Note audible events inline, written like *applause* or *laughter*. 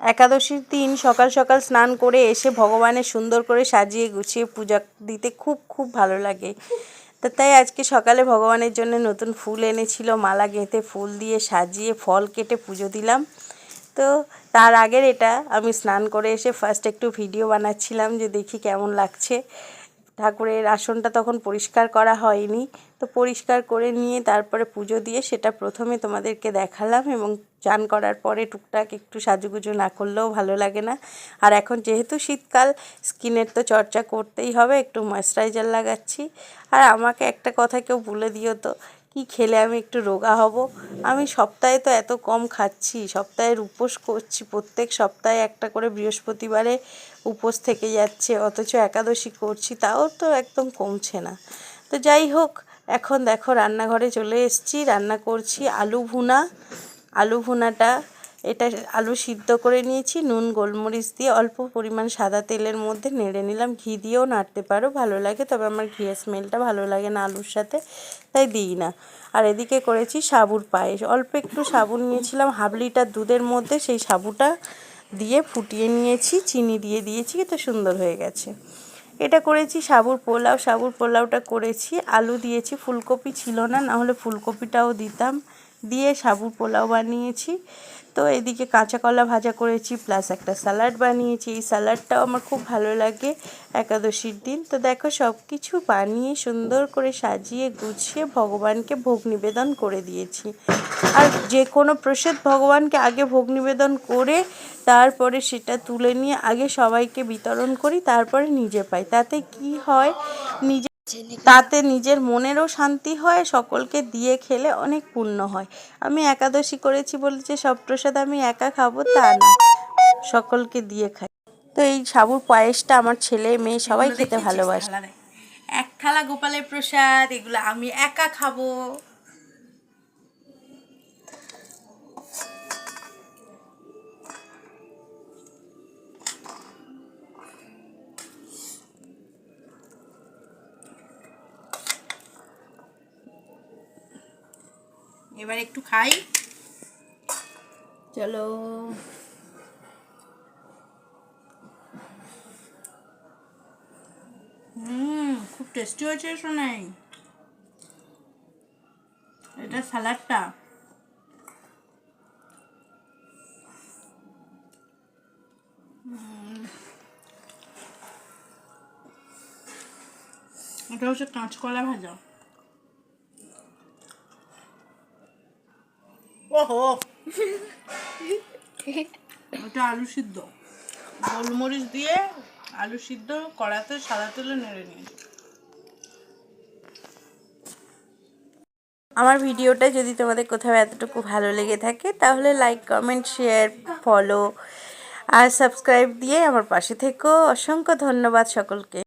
একাদশীর দিন সকাল সকাল স্নান করে এসে ভগবানের সুন্দর করে সাজিয়ে গুছিয়ে পূজা দিতে খুব খুব ভালো লাগে। তা তাই আজকে সকালে ভগবানের জন্য নতুন ফুল এনেছিল, মালা গেঁথে ফুল দিয়ে সাজিয়ে ফল কেটে পুজো দিলাম। তো তার আগের এটা আমি স্নান করে এসে ফার্স্ট একটু ভিডিও বানাচ্ছিলাম যে দেখি কেমন লাগছে। ঠাকুরের আসনটা তখন পরিষ্কার করা হয়নি। তো পরিষ্কার করে নিয়ে তারপরে পুজো দিয়ে সেটা প্রথমে তোমাদেরকে দেখালাম এবং চান করার পরে টুকটাক একটু সাজুগুজু না করলেও ভালো লাগে না। আর এখন যেহেতু শীতকাল, স্কিনের তো চর্চা করতেই হবে, একটু ময়েশ্চারাইজার লাগাচ্ছি। আর আমাকে একটা কথা কেউ বলে দিও তো কি খেলে আমি একটু রোগা হব? আমি সপ্তাহে তো এত কম খাচ্ছি, সপ্তাহের উপোস করছি, প্রত্যেক সপ্তাহে একটা করে বৃহস্পতিবারে উপোস থেকে যাচ্ছে, অথচ একাদশী করছি, তাও তো একদম কমছে না। তো যাই হোক, এখন দেখো রান্নাঘরে চলে এসছি, রান্না করছি আলু ভুনা। আলু ভুনাটা এটা আলু সিদ্ধ করে নিয়েছি, নুন, গোলমরিচ দিয়ে অল্প পরিমাণ সাদা তেলের মধ্যে নেড়ে নিলাম। ঘি দিয়েও নাড়তে পারো, ভালো লাগে, তবে আমার ঘিয়ের স্মেলটা ভালো লাগে না আলুর সাথে, তাই দিই না। আর এদিকে করেছি সাবুর পায়েস। অল্প একটু সাবু নিয়েছিলাম, হাফ লিটার দুধের মধ্যে সেই সাবুটা দিয়ে ফুটিয়ে নিয়েছি, চিনি দিয়ে দিয়েছি তো সুন্দর হয়ে গেছে। এটা করেছি সাবুর পোলাও। সাবুর পোলাওটা করেছি, আলু দিয়েছি, ফুলকপি ছিল না না হলে ফুলকপিটাও দিতাম। দিয়ে সাবুর পোলাও বানিয়েছি। তো এদিকে কাঁচা কলা ভাজা করেছি প্লাস একটা স্যালাড বানিয়েছি। এই স্যালাডটাও আমার খুব ভালো লাগে একাদশীর দিন। তো দেখো সব কিছু বানিয়ে সুন্দর করে সাজিয়ে গুছিয়ে ভগবানকে ভোগ নিবেদন করে দিয়েছি। আর যে কোনো প্রসাদ ভগবানকে আগে ভোগ নিবেদন করে তারপরে সেটা তুলে নিয়ে আগে সবাইকে বিতরণ করি, তারপরে নিজে পাই। তাতে কি হয়? নিজে তাতে নিজের মনেরও শান্তি হয় সকলকে দিয়ে খেলে অনেক পূর্ণ হয়। আমি একাদশী করেছি বলে যে সব প্রসাদ আমি একা খাব তা না। সকলকে দিয়ে খাই। তো এই সাবুর পায়েসটা আমার ছেলে মেয়ে সবাই খেতে ভালোবাসে। এক থালা গোপালের প্রসাদ এগুলো আমি একা খাব। এবার একটু খাই। চলো। হুম খুব টেস্টি হয়েছে শোনাই এটা স্যালাডটা এটা হচ্ছে কাঁচকলা ভাজা। ওহো। *laughs* ওটা আলু সিদ্ধ। গোলমরিচ দিয়ে আলু সিদ্ধ কড়াতে সাদা তেলে নেড়ে নিয়েছি আমার ভিডিওটা যদি তোমাদের কোথাও এতটুকু ভালো লেগে থাকে তাহলে লাইক কমেন্ট শেয়ার ফলো আর সাবস্ক্রাইব দিয়ে আমার পাশে থেকো। অসংখ্য ধন্যবাদ সকলকে।